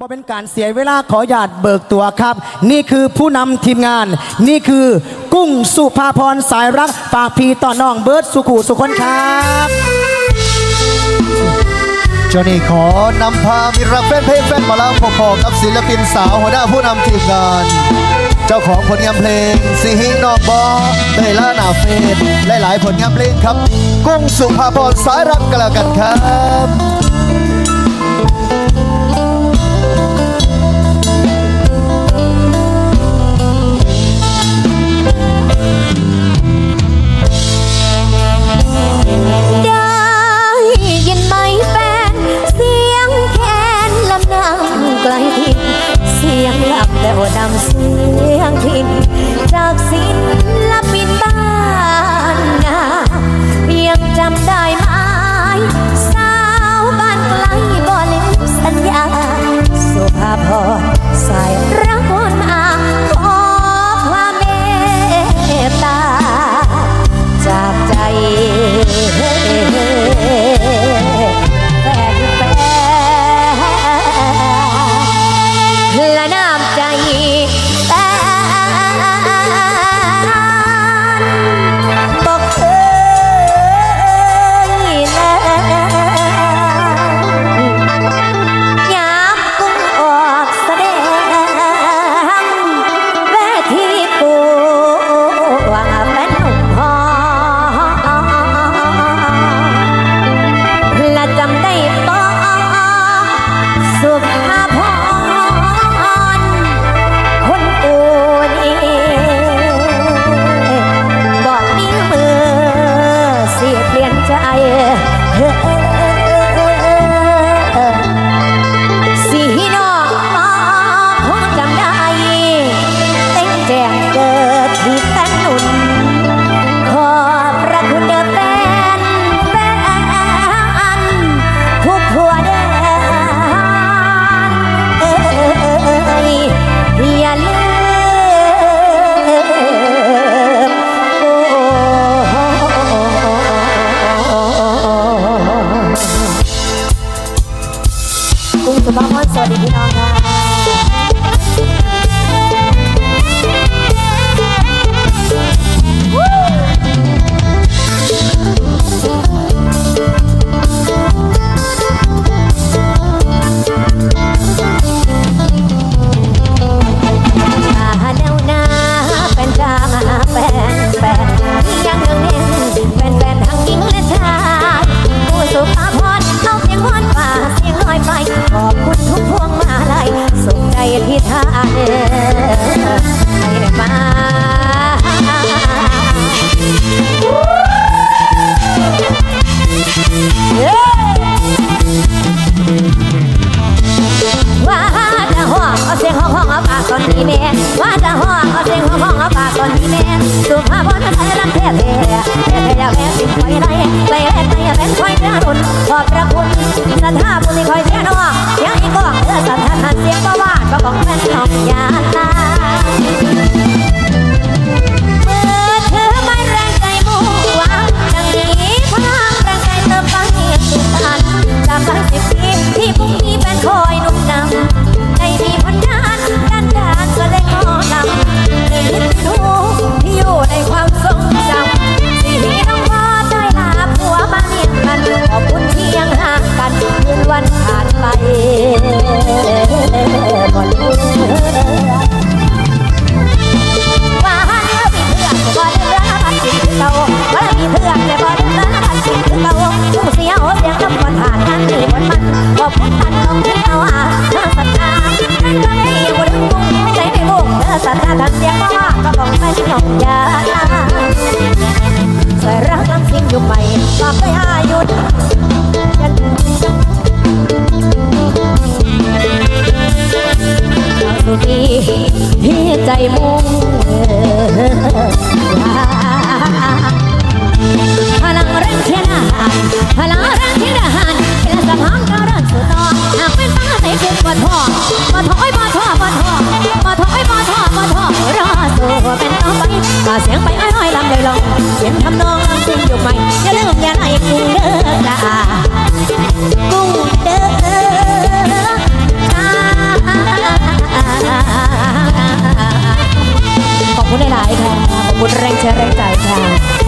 บ่เป็นการเสียเวลาขอหยาดเบิกตัวครับ นี่คือผู้นำทีมงาน นี่คือกุ้งสุภาพรสายรักปากพีต่อน้องเบิร์ดสุขูสุคนครับเจ้านี่ขอนำพามิตรรักแฟนเพลงแฟนหมอลำพอๆกับศิลปินสาวหัวหน้าผู้นำทีมงาน เจ้าของผลงานเพลงสิฮินอกบอเตยล่าหนาเฟสหลายๆผลงานเพลงครับ กุ้งสุภาพรสายรักกันแล้วกันครับ สุภ ว่าจะห้องเอาเสียงห้องห้องเอาปากก่อนนี้แม่ว่าจะห้องเอาเสียงห้องห้องเอาปากก่อนนี้แม่สุภาพบุรุษไทยรักแท้แท้แท้แท้แม่สิ่งคอยไรไปแลกไปแม่คอยเจ้ารุนขอบพระคุณสัทธาบุญคอยเสียน้องเสียงอีกกองเธอสัทธาเสียงบ่ว่าก็ของแม่น้องยาลา สุ ยิ่งอยู่ใหม่ก็ไปหาหยุดสุดีที่ใจมุ่ง ไม่ลำเลยลองเขียนทำนองลำซิ่งอยู่ใหม่อย่าลืมอย่าไหนกุ้งเด้อจ้ากุ้งเด้อขอบคุณหลายๆค่ะขอบคุณแรงเชื้อแรงใจค่ะ